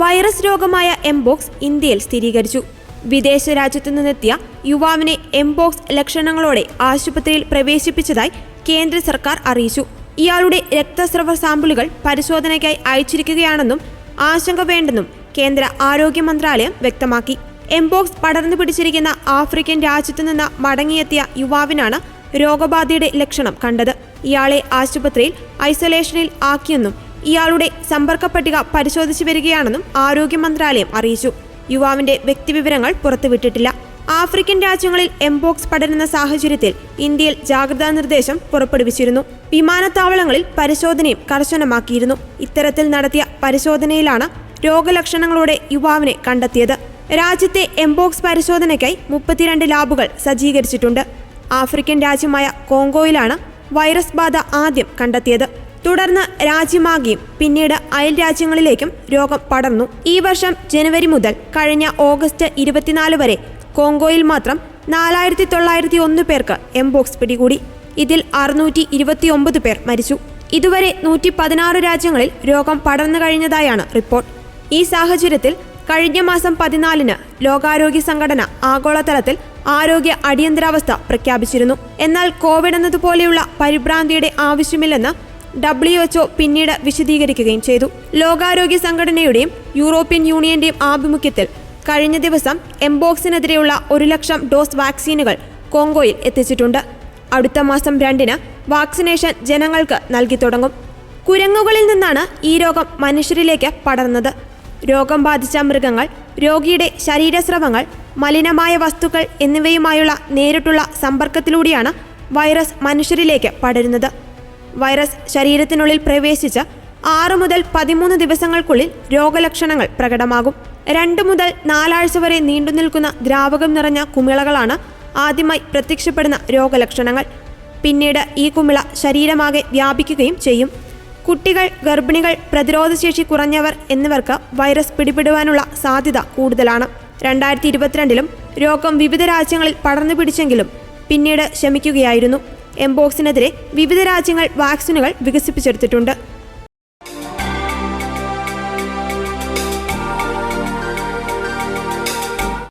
Virus രോഗമായ എംബോക്സ് ഇന്ത്യയിൽ സ്ഥിരീകരിച്ചു. വിദേശ രാജ്യത്തു നിന്നെത്തിയ യുവാവിനെ എംബോക്സ് ലക്ഷണങ്ങളോടെ ആശുപത്രിയിൽ പ്രവേശിപ്പിച്ചതായി കേന്ദ്ര സർക്കാർ അറിയിച്ചു. ഇയാളുടെ രക്തസ്രവ സാമ്പിളുകൾ പരിശോധനയ്ക്കായി അയച്ചിരിക്കുകയാണെന്നും ആശങ്ക വേണ്ടെന്നും കേന്ദ്ര ആരോഗ്യ മന്ത്രാലയം വ്യക്തമാക്കി. എംബോക്സ് പടർന്നു പിടിച്ചിരിക്കുന്ന ആഫ്രിക്കൻ രാജ്യത്തു നിന്ന് മടങ്ങിയെത്തിയ യുവാവിനാണ് രോഗബാധയുടെ ലക്ഷണം കണ്ടത്. ഇയാളെ ആശുപത്രിയിൽ ഐസൊലേഷനിൽ ആക്കിയെന്നും ഇയാളുടെ സമ്പർക്ക പട്ടിക പരിശോധിച്ചു വരികയാണെന്നും ആരോഗ്യ മന്ത്രാലയം അറിയിച്ചു. യുവാവിന്റെ വ്യക്തിവിവരങ്ങൾ പുറത്തുവിട്ടിട്ടില്ല. ആഫ്രിക്കൻ രാജ്യങ്ങളിൽ എംബോക്സ് പടരുന്ന സാഹചര്യത്തിൽ ഇന്ത്യയിൽ ജാഗ്രതാ നിർദ്ദേശം പുറപ്പെടുവിച്ചിരുന്നു. വിമാനത്താവളങ്ങളിൽ പരിശോധനയും കർശനമാക്കിയിരുന്നു. ഇത്തരത്തിൽ നടത്തിയ പരിശോധനയിലാണ് രോഗലക്ഷണങ്ങളോടെ യുവാവിനെ കണ്ടെത്തിയത്. രാജ്യത്തെ എംബോക്സ് പരിശോധനയ്ക്കായി മുപ്പത്തിരണ്ട് ലാബുകൾ സജ്ജീകരിച്ചിട്ടുണ്ട്. ആഫ്രിക്കൻ രാജ്യമായ കോങ്കോയിലാണ് വൈറസ് ബാധ ആദ്യം കണ്ടെത്തിയത്. തുടർന്ന് രാജ്യമാകെയും. പിന്നീട് അയൽ രാജ്യങ്ങളിലേക്കും രോഗം പടർന്നു. ഈ വർഷം ജനുവരി മുതൽ കഴിഞ്ഞ ഓഗസ്റ്റ് ഇരുപത്തിനാല് വരെ കോങ്കോയിൽ മാത്രം നാലായിരത്തി തൊള്ളായിരത്തി ഒന്ന് പേർക്ക് എംബോക്സ് പിടികൂടി. ഇതിൽ അറുന്നൂറ്റി ഇരുപത്തിയൊമ്പത് പേർ മരിച്ചു. ഇതുവരെ നൂറ്റി പതിനാറ് രാജ്യങ്ങളിൽ രോഗം പടർന്നു കഴിഞ്ഞതായാണ് റിപ്പോർട്ട്. ഈ സാഹചര്യത്തിൽ കഴിഞ്ഞ മാസം പതിനാലിന് ലോകാരോഗ്യ സംഘടന ആഗോളതലത്തിൽ ആരോഗ്യ അടിയന്തരാവസ്ഥ പ്രഖ്യാപിച്ചിരുന്നു. എന്നാൽ കോവിഡ് എന്നതുപോലെയുള്ള പരിഭ്രാന്തിയുടെ ആവശ്യമില്ലെന്ന് ഡബ്ല്യു എച്ച്ഒ പിന്നീട് വിശദീകരിക്കുകയും ചെയ്തു. ലോകാരോഗ്യ സംഘടനയുടെയും യൂറോപ്യൻ യൂണിയന്റെയും ആഭിമുഖ്യത്തിൽ കഴിഞ്ഞ ദിവസം എംബോക്സിനെതിരെയുള്ള ഒരു ലക്ഷം ഡോസ് വാക്സിനുകൾ കോങ്കോയിൽ എത്തിച്ചിട്ടുണ്ട്. അടുത്ത മാസം രണ്ടിന് വാക്സിനേഷൻ ജനങ്ങൾക്ക് നൽകി തുടങ്ങും. കുരങ്ങുകളിൽ നിന്നാണ് ഈ രോഗം മനുഷ്യരിലേക്ക് പടർന്നത്. രോഗം ബാധിച്ച മൃഗങ്ങൾ രോഗിയുടെ ശരീരസ്രവങ്ങൾ മലിനമായ വസ്തുക്കൾ എന്നിവയുമായുള്ള നേരിട്ടുള്ള സമ്പർക്കത്തിലൂടെയാണ് വൈറസ് മനുഷ്യരിലേക്ക് പടരുന്നത്. വൈറസ് ശരീരത്തിനുള്ളിൽ പ്രവേശിച്ച് ആറ് മുതൽ പതിമൂന്ന് ദിവസങ്ങൾക്കുള്ളിൽ രോഗലക്ഷണങ്ങൾ പ്രകടമാകും. രണ്ട് മുതൽ നാലാഴ്ച വരെ നീണ്ടുനിൽക്കുന്ന ദ്രാവകം നിറഞ്ഞ കുമിളകളാണ് ആദ്യമായി പ്രത്യക്ഷപ്പെടുന്ന രോഗലക്ഷണങ്ങൾ. പിന്നീട് ഈ കുമിള ശരീരമാകെ വ്യാപിക്കുകയും ചെയ്യും. കുട്ടികൾ ഗർഭിണികൾ പ്രതിരോധശേഷി കുറഞ്ഞവർ എന്നിവർക്ക് വൈറസ് പിടിപെടുവാനുള്ള സാധ്യത കൂടുതലാണ്. രണ്ടായിരത്തി ഇരുപത്തിരണ്ടിലും രോഗം വിവിധ രാജ്യങ്ങളിൽ പടർന്നു പിടിച്ചെങ്കിലും പിന്നീട് ശമിക്കുകയായിരുന്നു. എംബോക്സിനെതിരെ വിവിധ രാജ്യങ്ങൾ വാക്സിനുകൾ വികസിപ്പിച്ചെടുത്തിട്ടുണ്ട്.